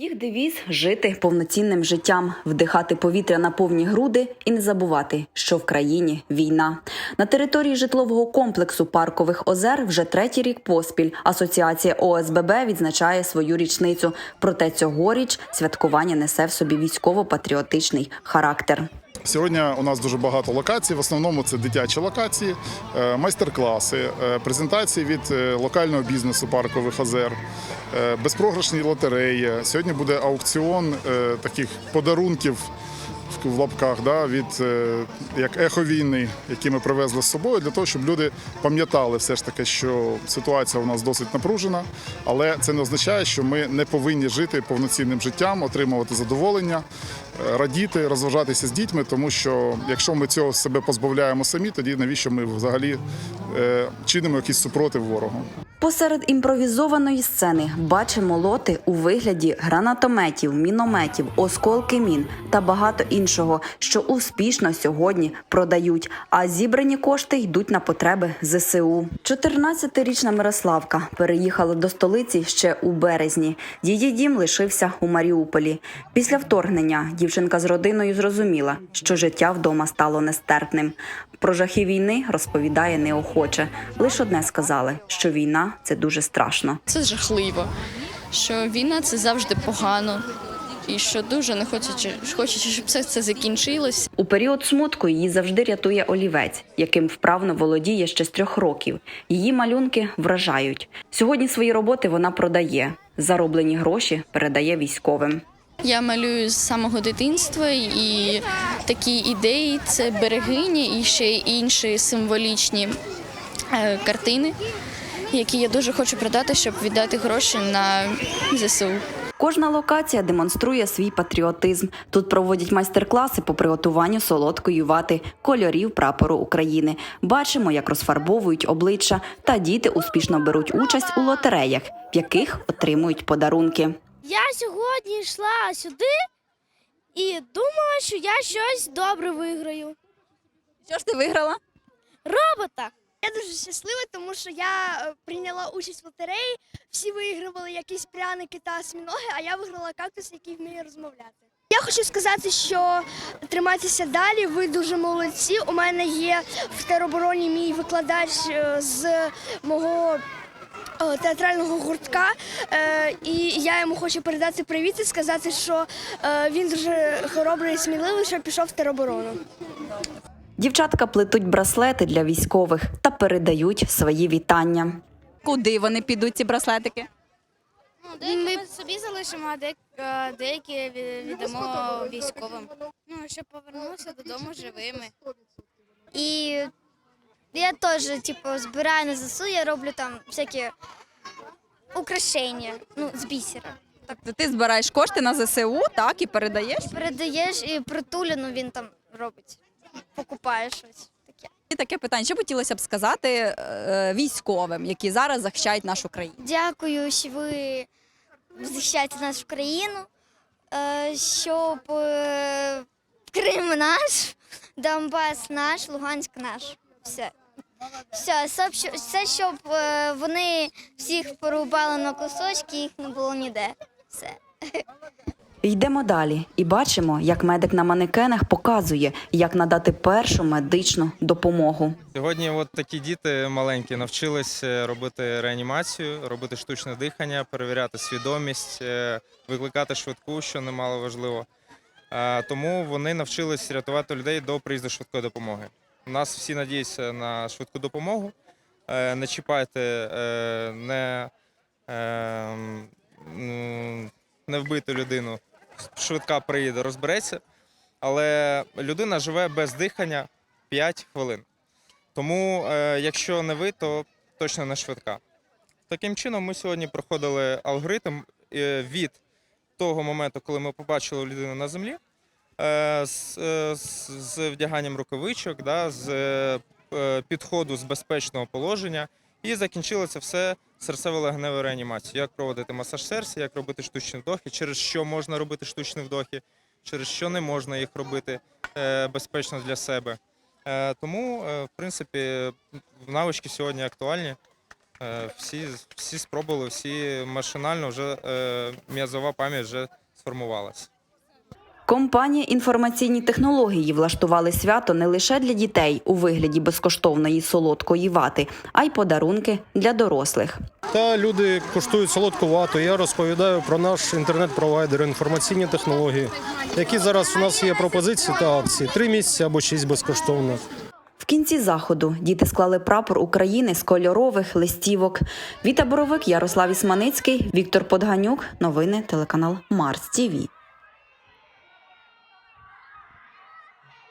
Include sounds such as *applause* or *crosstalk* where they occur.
Їх девіз жити повноцінним життям, вдихати повітря на повні груди і не забувати, що в країні війна. На території житлового комплексу паркових озер вже третій рік поспіль асоціація ОСББ відзначає свою річницю. Проте цьогоріч святкування несе в собі військово-патріотичний характер. Сьогодні у нас дуже багато локацій. В основному це дитячі локації, е, майстер-класи, е, презентації від е, локального бізнесу паркових озер, безпрограшні лотереї. Сьогодні буде аукціон таких подарунків в- лапках да, від е, як ехо війни, які ми привезли з собою, для того, щоб люди пам'ятали все ж таки, що ситуація у нас досить напружена, але це не означає, що ми не повинні жити повноцінним життям, отримувати задоволення, е, радіти, розважатися з дітьми, тому що якщо ми цього себе позбавляємо самі, тоді навіщо ми взагалі е, чинимо якийсь супротив ворогу? Посеред імпровізованої сцени бачимо лоти у вигляді гранатометів, мінометів, осколки мін та багато іншого, що успішно сьогодні продають. А зібрані кошти йдуть на потреби ЗСУ. 14-річна Мирославка переїхала до столиці ще у березні. Її дім лишився у Маріуполі. Після вторгнення дівчинка з родиною зрозуміла, що життя вдома стало нестерпним. Про жахи війни розповідає неохоче. Лише одне сказали, що війна це дуже страшно. Це жахливо, що війна це завжди погано, і що дуже не хочеться, хочеться, щоб все це закінчилось. У період смутку її завжди рятує олівець, яким вправно володіє ще з трьох років. Її малюнки вражають. Сьогодні свої роботи вона продає. Зароблені гроші передає військовим. Я малюю з самого дитинства, і такі ідеї це берегині і ще інші символічні е, картини, які я дуже хочу продати, щоб віддати гроші на ЗСУ. Кожна локація демонструє свій патріотизм. Тут проводять майстер-класи по приготуванню солодкої вати, кольорів прапору України. Бачимо, як розфарбовують обличчя, та діти успішно беруть участь у лотереях, в яких отримують подарунки. Я сьогодні йшла сюди і думала, що я щось добре виграю. Що ж ти виграла? Робота! Я дуже щаслива, тому що я е, прийняла участь в лотереї. Всі вигравали якісь пряники та осьміноги, а я виграла кактус, який вміє розмовляти. Я хочу сказати, що тримайтеся далі. Ви дуже молодці. У мене є в теробороні мій викладач е, з мого е, театрального гуртка, і я йому хочу передати привіт і сказати, що він дуже хоробрий і сміливий, що пішов в тероборону. Дівчатка плетуть браслети для військових та передають свої вітання. Куди вони підуть, ці браслетики? Ну, деякі ми собі залишимо, а де- е, деякі ві- віддамо військовим. Ну, щоб повернулися додому живими. І я теж, типу, збираю на ЗСУ, я роблю там всякі украшення, ну, з бісера. Тобто ти збираєш кошти на ЗСУ, так, і передаєш. Передаєш і притуліну він там робить. Покупає щось таке. І таке питання, що б хотілося б сказати е, військовим, які зараз захищають нашу країну? Дякую, що ви захищаєте нашу країну, е, щоб е, Крим наш, Донбас наш, Луганськ наш. Все. Все, все, що- все, щоб е, вони всіх порубали на кусочки, їх не було ніде. Все. *laughs* Йдемо далі і бачимо, як медик на манекенах показує, як надати першу медичну допомогу. Сьогодні от такі діти маленькі навчились е, робити реанімацію, робити штучне дихання, перевіряти свідомість, е, викликати швидку, що немало важливо. Тому вони навчились рятувати людей до приїзду швидкої допомоги. У нас всі надіються на швидку допомогу. Е, Не чіпайте, не, е, не вбити людину. Швидка приїде, розбереться. Але людина живе без дихання 5 хвилин. Тому, е, якщо не ви, то точно не швидка. Таким чином, ми сьогодні проходили алгоритм е, від того моменту, коли ми побачили людину на землі, е, з, з, з вдяганням рукавичок, да, з підходу з безпечного положення, і закінчили це все серцево-легеневою реанімацією. Як проводити масаж серця, як робити штучні вдохи, через що можна робити штучні вдохи, через що не можна їх робити е, безпечно для себе. Е, Тому, е, в принципі, навички сьогодні актуальні. Всі, всі спробували, всі машинально вже м'язова пам'ять вже сформувалася. Компанія інформаційні технології влаштували свято не лише для дітей у вигляді безкоштовної солодкої вати, а й подарунки для дорослих. Та люди коштують солодку вату. Я розповідаю про наш інтернет-провайдер, інформаційні технології, які зараз у нас є пропозиції та акції. Три місяці або шість безкоштовно. В кінці заходу діти склали прапор України з кольорових листівок. Віта Боровик, Ярослав Ісманицький, Віктор Подганюк. Новини телеканал Марс Тіві.